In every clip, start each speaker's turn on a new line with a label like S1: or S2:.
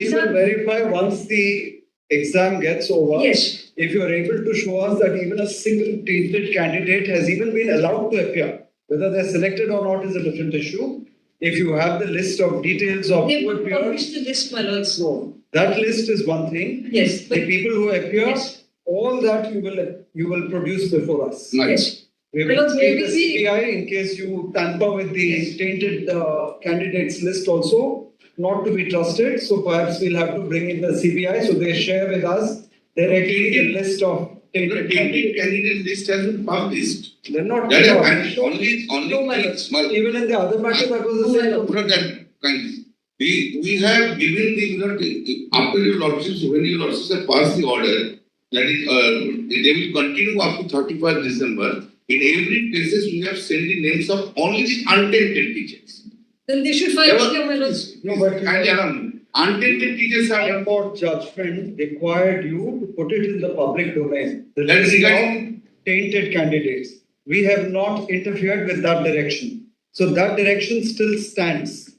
S1: We will verify once the exam gets over.
S2: Yes,
S1: If you are able to show us that even a single tainted candidate has even been allowed to appear, whether they're selected or not is a different issue. If you have the list of details of
S2: they
S1: who
S2: would
S1: appeared,
S2: publish the list, my lords.
S1: so that list is one thing.
S2: Yes, but,
S1: The people who appear,
S2: Yes.
S1: all that you will, you will produce before us.
S2: yes,
S1: We
S2: Because
S1: will keep the
S2: maybe
S1: CPI in case you tamper with the
S2: Yes.
S1: tainted uh, candidates list also, not to be trusted. So perhaps we'll have to bring in the CPI, so they share with us directly the list of tainted candidates.
S3: candidate list has been published.
S1: They're not.
S3: That is, and only, only.
S2: No, my
S3: thing-
S2: lord.
S3: small-
S1: Even in the other matter, that was the same.
S3: That kindly. We, we have given the, you know, after your lordships, when your lordships have passed the order, that is, uh, they will continue up to thirty-first December. In every cases, we have sent the names of only the untainted teachers.
S2: Then they should find
S3: There
S2: out,
S3: were-
S2: my.
S1: No, but-
S3: Kindly allow me. Untainted teachers
S1: High
S3: have,
S1: Court judgment required you to put it in the public domain. The
S3: That is
S1: list
S3: regarding-
S1: of tainted candidates. We have not interfered with that direction. So that direction still stands.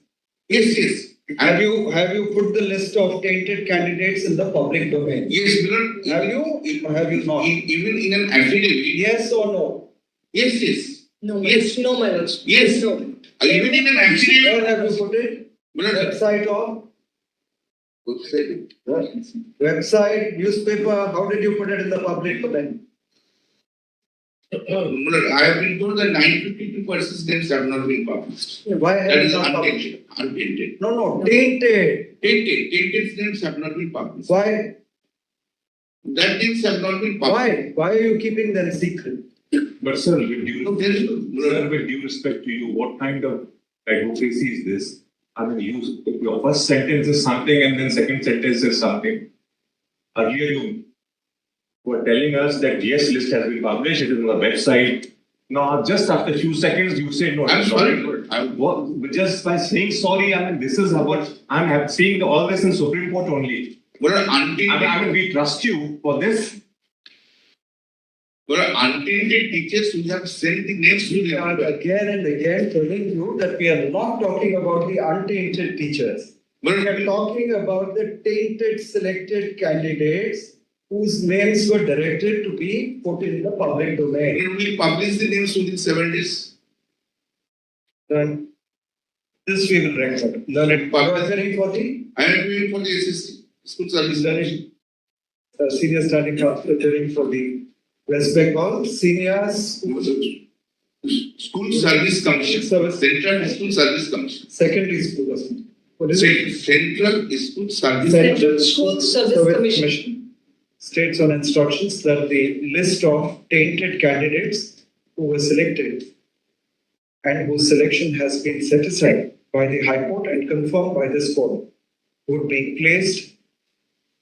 S3: yes, yes.
S1: Have you, have you put the list of tainted candidates in the public domain?
S3: Yes, Milord.
S1: Have you or have you not?
S3: Even in an affidavit,
S1: Yes or no?
S3: yes, yes,
S2: No, my
S3: Yes.
S2: lords, no, my lords.
S3: yes.
S2: No.
S3: Even in an affidavit.
S1: Where have you put it? Website of,
S3: website.
S1: website, newspaper, how did you put it in the public domain?
S3: I have been told that nine fifty-two persons names have not been published.
S1: Why have
S3: That
S1: not
S3: untainted, untainted.
S1: No, no, tainted.
S3: Tainted, tainted names have not been published.
S1: Why,
S3: That names have not been published.
S1: why, why are you keeping them secret?
S4: But sir, with due,
S3: No, there is no,
S4: sir, with due respect to you, what kind of advocacy is this? I mean, you, your first sentence is something and then second sentence is something. Earlier you were telling us that yes, list has been published, it is on the website. Now, just after a few seconds, you say no.
S3: I'm sorry, I'm,
S4: What, just by saying sorry, I mean, this is about, I'm seeing all this in Supreme Court only.
S3: Milord,
S4: I mean, I mean, we trust you for this.
S3: Milord, untainted teachers, we have sent the names to
S1: We are
S3: them.
S1: again and again telling you that we are not talking about the untainted teachers. But We are talking about the tainted selected candidates whose names were directed to be put in the public domain.
S3: Milord, we publish the names within seven days.
S1: Then this we will record. Learn it. Hearing for the
S3: I am doing for the SSC, school service.
S1: learning uh, senior standing hearing for the West Bengal seniors
S3: School Service Commission,
S1: Service.
S3: Central School Service Commission.
S1: secondary school. What is it?
S3: Central School Service. Commission.
S2: Central School Service Commission.
S1: States on instructions that the list of tainted candidates who were selected and whose selection has been set aside by the High Court and confirmed by this court would be placed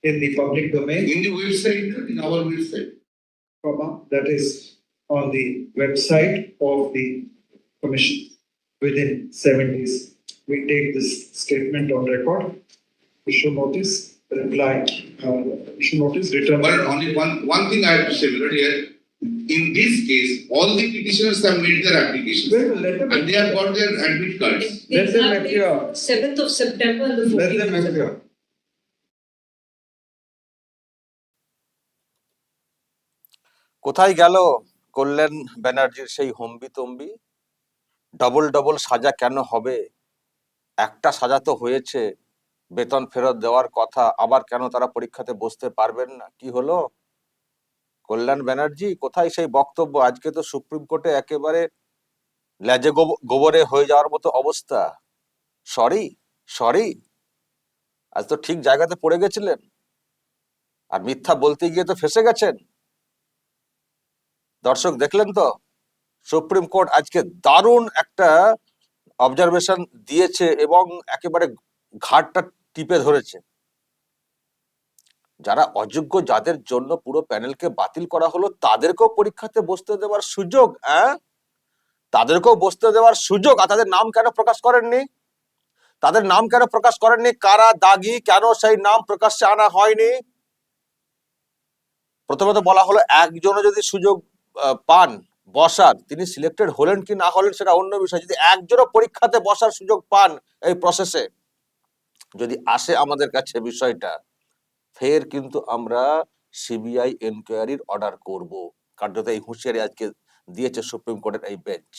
S1: in the public domain,
S3: In the website, in our website.
S1: Comma, that is on the website of the commission within seven days. We take this statement on record, issue notice, reply, uh, issue notice, return.
S3: But only one, one thing I have to say, Milord, here. In this case, all the petitioners have made their applications.
S1: Well, let them,
S3: And they have got their admit cards.
S1: Let them appear.
S2: Seventh of September and the
S1: let
S2: fourteenth
S1: them
S2: of September.
S1: appear.
S5: কোথায় গেল কল্যাণ ব্যানার্জির সেই হম্বি তম্বি? Double double সাজা কেন হবে? একটা সাজা তো হয়েছে, বেতন ফেরত দেওয়ার কথা, আবার কেন তারা পরীক্ষাতে বসতে পারবেন না? কি হলো? কল্যাণ ব্যানার্জি, কোথায় সেই বক্তব্য? আজকে তো সুপ্রিম কোর্টে একেবারে গোব- গোবরে হয়ে যাওয়ার মতো অবস্থা। Sorry sorry. আজ তো ঠিক জায়গাতে পড়ে গেছিলেন। আর মিথ্যা বলতে গিয়ে তো ফেসে গেছেন। দর্শক দেখলেন তো? সুপ্রিম কোর্ট আজকে দারুণ একটা অবজারভেশন দিয়েছে এবং একেবারে ঘাটটা টিপে ধরেছে। যারা অযোগ্য যাদের জন্য পুরো প্যানেলকে বাতিল করা হলো, তাদেরকেও পরীক্ষাতে বসতে দেওয়ার সুযোগ হ্যাঁ তাদেরকেও বসতে দেওয়ার সুযোগ, আর তাদের নাম কেন প্রকাশ করেননি? তাদের নাম কেন প্রকাশ করেননি? কারা, দাগি, কেন সেই নাম প্রকাশ্যে আনা হয়নি? প্রথমত বলা হলো একজনও যদি সুযোগ পান, বসার, তিনি সিলেক্টেড হলেন কি না হলেন সেটা অন্য বিষয়। যদি একজনও পরীক্ষাতে বসার সুযোগ পান এই প্রসেসে যদি আসে আমাদের কাছে বিষয়টা, ফের কিন্তু আমরা সিবিআই এনকোয়ারির অর্ডার করব। কার্যত এই হুঁশিয়ারি আজকে দিয়েছে সুপ্রিম কোর্টের এই বেঞ্চ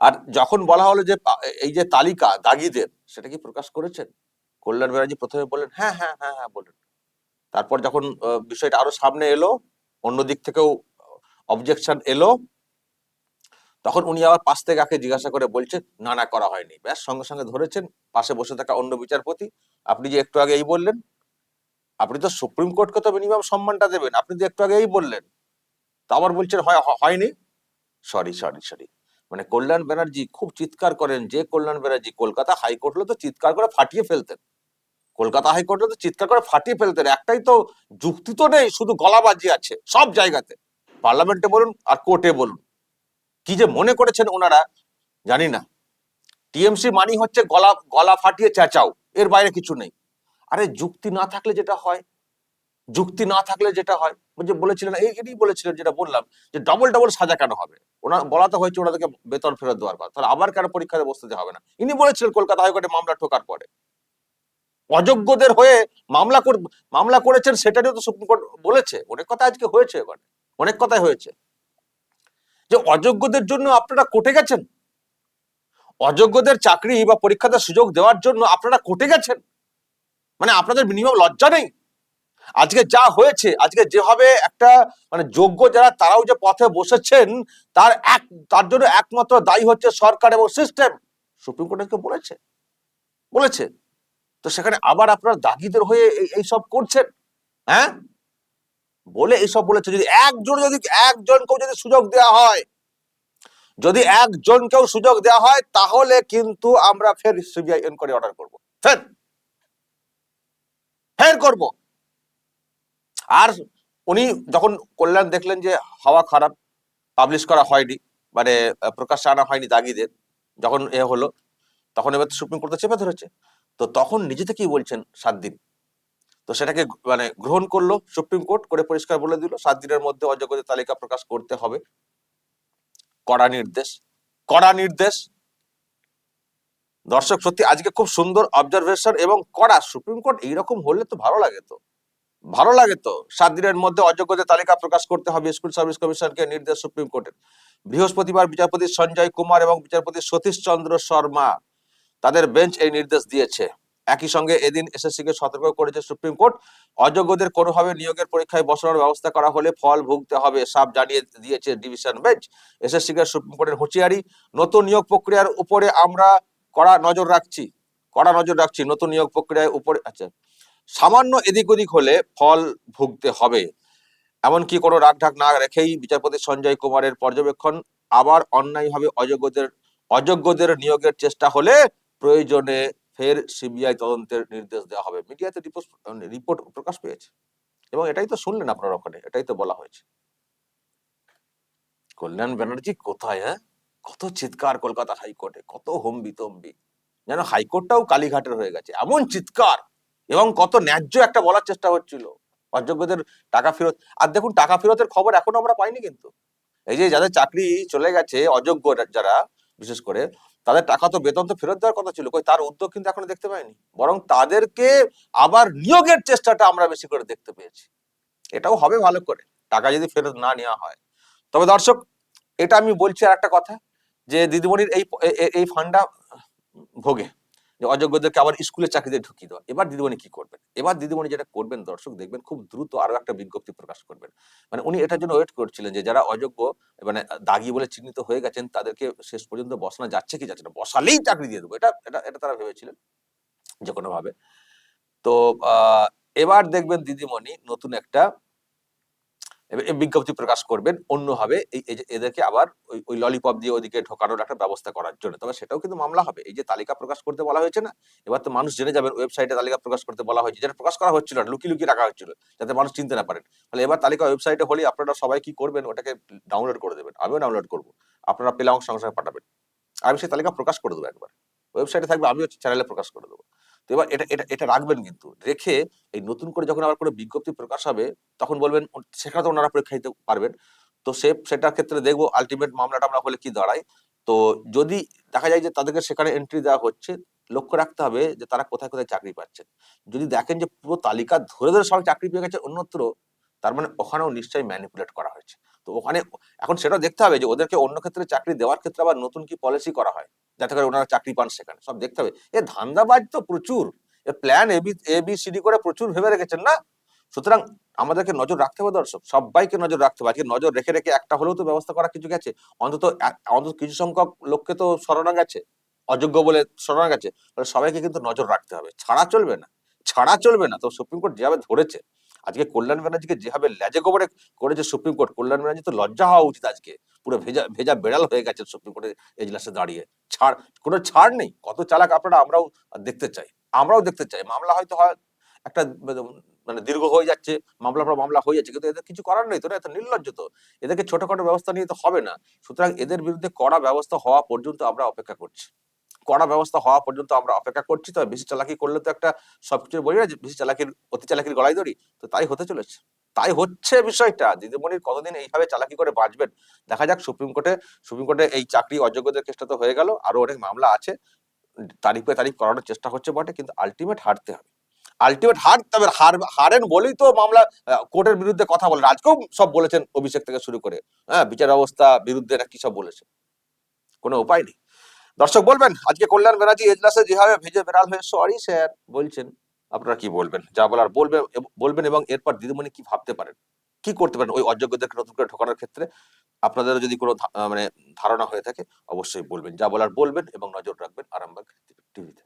S5: আর যখন বলা হলো যে এই যে তালিকা, দাগিদের, সেটা কি প্রকাশ করেছেন? কল্যাণ ব্যানার্জি প্রথমে বললেন হ্যাঁ হ্যাঁ হ্যাঁ হ্যাঁ বললেন তারপর যখন বিষয়টা আরও সামনে এলো অন্য দিক থেকেও অবজেকশন এলো। তখন উনি আবার পাশ থেকে আগে জিজ্ঞাসা করে বলছেন না না, করা হয়নি। ব্যাস, সঙ্গে সঙ্গে ধরেছেন, পাশে বসে থাকা অন্য বিচারপতি, আপনি যে একটু আগে এই বললেন, আপনি তো সুপ্রিম কোর্টকে তো মিনিমাম সম্মানটা দেবেন, আপনি তো একটু আগে এই বললেন। তা আবার বলছেন হয়, হয়নি? Sorry sorry sorry. মানে কল্যাণ ব্যানার্জি খুব চিৎকার করেন, যে কল্যাণ ব্যানার্জি, কলকাতা হাইকোর্ট হলে তো চিৎকার করে ফাটিয়ে ফেলতেন। কলকাতা হাইকোর্টে তো চিৎকার করে ফাটিয়ে ফেলতেন একটাই তো যুক্তি তো নেই, শুধু গলাবাজি আছে সব জায়গাতে। পার্লামেন্টে বলুন আর কোর্টে বলুন। কি যে মনে করেছেন ওনারা, জানি না। টিএমসি মানি হচ্ছে গলা গলা ফাটিয়ে চেঁচাও, এর বাইরে কিছু নেই। আরে যুক্তি না থাকলে যেটা হয়, যুক্তি না থাকলে যেটা হয় যে বলেছিলেন, এই এটাই বলেছিলেন যেটা বললাম, যে ডবল ডবল সাজা কেন হবে? ওনার বলাতে হয়েছে ওনাদেরকে বেতন ফেরত দেওয়ার কথা, তাহলে আবার কেন পরীক্ষাতে বসতে হবে না? ইনি বলেছিলেন কলকাতা হাইকোর্টে মামলা ঠোকার পরে। অযোগ্যদের হয়ে মামলা মামলা করেছেন সেটারও তো সুপ্রিম কোর্ট বলেছে। অনেক কথা আজকে হয়েছে ওখানে অনেক কথাই হয়েছে। যে অযোগ্যদের জন্য আপনারা কোর্টে গেছেন? অযোগ্যদের চাকরি বা পরীক্ষাতে সুযোগ দেওয়ার জন্য আপনারা কোর্টে গেছেন? মানে আপনাদের মিনিমাম লজ্জা নেই? আজকে যা হয়েছে, আজকে যেভাবে একটা মানে যোগ্য যারা, তারাও যে পথে বসেছেন, তার এক, তার জন্য একমাত্র দায়ী হচ্ছে সরকার এবং সিস্টেম সুপ্রিম কোর্ট বলেছে? বলেছে? তো সেখানে আবার আপনার দাগিদের হয়ে এই- এইসব করছেন? হ্যাঁ? বলে এইসব বলেছে যদি একজন যদি একজনকেও যদি সুযোগ দেওয়া হয় যদি একজনকেও সুযোগ দেওয়া হয় তাহলে কিন্তু আমরা ফের সিবিআই এনকোয়ারি অর্ডার করব। ফের! ফের করব! আর উনি যখন কল্যাণ দেখলেন যে হাওয়া খারাপ পাবলিশ করা হয়নি মানে আহ, প্রকাশ্যে আনা হয়নি দাগিদের যখন এ হলো তখন এবার সুপ্রিম কোর্টে চেপে ধরেছে। তো তখন নিজে থেকেই বলছেন সাত দিন। তো সেটাকে মানে গ্রহণ করল সুপ্রিম কোর্ট, করে পরিষ্কার বলে দিল, সাত দিনের মধ্যে অযোগ্যদের তালিকা প্রকাশ করতে হবে। কড়া নির্দেশ কড়া নির্দেশ। দর্শক, সত্যি আজকে খুব সুন্দর অবজারভেশন এবং কড়া। সুপ্রিম কোর্ট এইরকম হলে তো ভালো লাগে তো। ভালো লাগে তো। সাত দিনের মধ্যে অযোগ্যদের তালিকা প্রকাশ করতে হবে স্কুল সার্ভিস কমিশনকে নির্দেশ সুপ্রিম কোর্টের। বৃহস্পতিবার বিচারপতি সঞ্জয় কুমার এবং বিচারপতি সতীশ চন্দ্র শর্মা তাদের বেঞ্চ এই নির্দেশ দিয়েছে। একই সঙ্গে এদিন এসএসসি কে সতর্ক করেছে সুপ্রিম কোর্ট। অযোগ্যদের কোনোভাবে নিয়োগের পরীক্ষায় বসানোর ব্যবস্থা করা হলে ফল ভুগতে হবে সাপ জানিয়ে দিয়েছে ডিভিশন বেঞ্চ। এসএসসি কে সুপ্রিম কোর্টের হুঁশিয়ারি, নতুন নিয়োগ প্রক্রিয়ার উপরে আমরা কড়া নজর রাখছি। কড়া নজর রাখছি, নতুন নিয়োগ প্রক্রিয়ার উপরে আচ্ছা। সামান্য এদিক ওদিক হলে ফল ভুগতে হবে। এমনকি কোনো রাগঢাক না রেখেই বিচারপতি সঞ্জয় কুমারের পর্যবেক্ষণ। আবার অন্যায়ভাবে অযোগ্যদের অযোগ্যদের নিয়োগের চেষ্টা হলে প্রয়োজনে ফের সিবিআই তদন্তের নির্দেশ দেওয়া হবে। মিডিয়াতে রিপোর্ট প্রকাশ পেয়েছে। এবং এটাই তো শুনলেন আপনারা ওখানে, এটাই তো বলা হয়েছে। কল্যাণ ব্যানার্জি কোথায় হ্যাঁ? কত চিৎকার কলকাতা হাইকোর্টে, কত হম্বি তম্বি যেন হাইকোর্টটাও কালীঘাটের হয়ে গেছে। এমন চিৎকার এবং কত ন্যায্য একটা বলার চেষ্টা হচ্ছিল। অযোগ্যদের টাকা ফেরত, আর দেখুন, টাকা ফেরতের খবর এখনও আমরা পাইনি কিন্তু। এই যে যাদের চাকরি চলে গেছে, অযোগ্য যারা, বিশেষ করে তাদের টাকা তো বেতন তো ফেরত দেওয়ার কথা ছিল। কই তার উদ্যোগ কিন্তু এখনও দেখতে পাইনি। বরং তাদেরকে আবার নিয়োগের চেষ্টাটা আমরা বেশি করে দেখতে পেয়েছি। এটাও হবে ভালো করে। টাকা যদি ফেরত না নেওয়া হয়। তবে দর্শক, এটা আমি বলছি আর একটা কথা যে দিদিমণির এই এই ফান্ডা ভোগে। যে অযোগ্যদেরকে আবার স্কুলের চাকরিতে ঢুকিয়ে দেওয়া। এবার দিদিমণি কি করবেন? এবার দিদিমণি যেটা করবেন দর্শক, দেখবেন খুব দ্রুত আরও একটা বিজ্ঞপ্তি প্রকাশ করবেন। মানে উনি এটার জন্য ওয়েট করছিলেন যে যারা অযোগ্য মানে দাগি বলে চিহ্নিত হয়ে গেছেন, তাদেরকে শেষ পর্যন্ত বসানো যাচ্ছে কি যাচ্ছে না, বসালেই চাকরি দিয়ে দেবো। এটা এটা এটা তারা ভেবেছিলেন যে কোনো ভাবে তো এবার দেখবেন দিদিমণি নতুন একটা বিজ্ঞপ্তি প্রকাশ করবেন অন্যভাবে এদেরকে আবার ওই ওই ললিপপ দিয়ে ওদিকে ঢোকানোর একটা ব্যবস্থা করার জন্য। তবে সেটাও কিন্তু মামলা হবে। এই যে তালিকা প্রকাশ করতে বলা হয়েছে না, এবার তো মানুষ জেনে যাবেন ওয়েবসাইটে তালিকা প্রকাশ করতে বলা হয়েছে, যেটা প্রকাশ করা হচ্ছিল না, লুকিয়ে লুকিয়ে রাখা হচ্ছিল, যাতে মানুষ চিনতে না পারেন। তাহলে এবার তালিকা ওয়েবসাইটে হলে আপনারা সবাই কি করবেন, ওটাকে ডাউনলোড করে দেবেন। আমিও ডাউনলোড করব। আপনারা পেলে সঙ্গে সঙ্গে পাঠাবেন। আমি সেই তালিকা প্রকাশ করে দেবো একবার। ওয়েবসাইটে থাকবে, আমিও চ্যানেলে প্রকাশ করে দেবো। তো এবার এটা এটা এটা রাখবেন কিন্তু। রেখে এই নতুন করে যখন আবার কোনো বিজ্ঞপ্তি প্রকাশ হবে, তখন বলবেন সেখানে তো ওনারা পরীক্ষা দিতে পারবেন। তো সে, সেটার ক্ষেত্রে দেখব আলটিমেট মামলাটা আমরা হলে কি দাঁড়ায়। তো যদি দেখা যায় যে তাদেরকে সেখানে এন্ট্রি দেওয়া হচ্ছে, লক্ষ্য রাখতে হবে যে তারা কোথায় কোথায় চাকরি পাচ্ছে। যদি দেখেন যে পুরো তালিকা ধরে ধরে সবাই চাকরি পেয়ে গেছে অন্যত্র, তার মানে ওখানেও নিশ্চয়ই ম্যানিপুলেট করা হয়েছে। তো ওখানে, এখন সেটাও দেখতে হবে যে ওদেরকে অন্য ক্ষেত্রে চাকরি দেওয়ার ক্ষেত্রে আবার নতুন কি পলিসি করা হয়। যাতে করে ওনারা চাকরি পান সেখানে। সব দেখতে হবে। এ ধান্দাবাজ তো প্রচুর। এ plan A B A B C D করে প্রচুর ভেবে রেখেছেন না? সুতরাং আমাদেরকে নজর রাখতে হবে দর্শক। সবাইকে নজর রাখতে হবে। আজকে নজর রেখে রেখে একটা হলেও তো ব্যবস্থা করা কিছু গেছে। অন্তত অন্তত কিছু সংখ্যক লোককে তো সরানো গেছে। অযোগ্য বলে সরানো গেছে। সবাইকে কিন্তু নজর রাখতে হবে। ছাড়া চলবে না। ছাড়া চলবে না। তো সুপ্রিম কোর্ট যেভাবে ধরেছে আজকে কল্যাণ ব্যানার্জিকে যেভাবে লেজে গোবরে করেছে সুপ্রিম কোর্ট, কল্যাণ ব্যানার্জি তো লজ্জা হওয়া উচিত আজকে। পুরো ভেজা ভেজা বেড়াল হয়ে গেছে সুপ্রিম কোর্টের এজলাসে দাঁড়িয়ে। ছাড়, কোনো ছাড় নেই। কত চালাক আপনারা আমরাও দেখতে চাই। আমরাও দেখতে চাই। মামলা হয়তো হয় একটা মানে দীর্ঘ হয়ে যাচ্ছে, মামলা পর মামলা হয়ে যাচ্ছে, কিন্তু এদের কিছু করার নেই তো এত নির্লজ্জ তো। এদেরকে ছোটখাটো ব্যবস্থা নিয়ে তো হবে না। সুতরাং এদের বিরুদ্ধে কড়া ব্যবস্থা হওয়া পর্যন্ত আমরা অপেক্ষা করছি। কড়া ব্যবস্থা হওয়া পর্যন্ত আমরা অপেক্ষা করছি। তো বেশি চালাকি করলে তো একটা সবকিছু বলি না বেশি চালাকির অতি চালাকির গলায় দড়ি। তো তাই হতে চলেছে। তাই হচ্ছে বিষয়টা। দিদিমণির কতদিন এইভাবে চালাকি করে বাঁচবেন? দেখা যাক, সুপ্রিম কোর্টে সুপ্রিম কোর্টে এই চাকরি অযোগ্যদের কেসটা তো হয়ে গেল। আরও অনেক মামলা আছে। তারিখ তারিখ করানোর চেষ্টা হচ্ছে বটে, কিন্তু আলটিমেট হারতে হবে। আলটিমেট হার, তবে হার, হারেন বলেই তো মামলা কোর্টের বিরুদ্ধে কথা বলেন আজকেও সব বলেছেন অভিষেক থেকে শুরু করে। হ্যাঁ বিচার ব্যবস্থা বিরুদ্ধে না কি সব বলেছে। কোনো উপায় নেই। দর্শক বলবেন, আজকে কল্যাণ ব্যানার্জি এজলাসে যেভাবে ভেজে বেড়াল হয়ে সরি স্যার বলছেন। আপনারা কি বলবেন? যা বলার বলবেন বলবেন এবং এরপর দিদিমণি কি ভাবতে পারেন? কি করতে পারেন ওই অযোগ্যদেরকে নতুন করে ঠকানোর ক্ষেত্রে? আপনাদের যদি কোনো মানে ধারণা হয়ে থাকে, অবশ্যই বলবেন। যা বলার বলবেন এবং নজর রাখবেন আরামবাগ টিভিতে।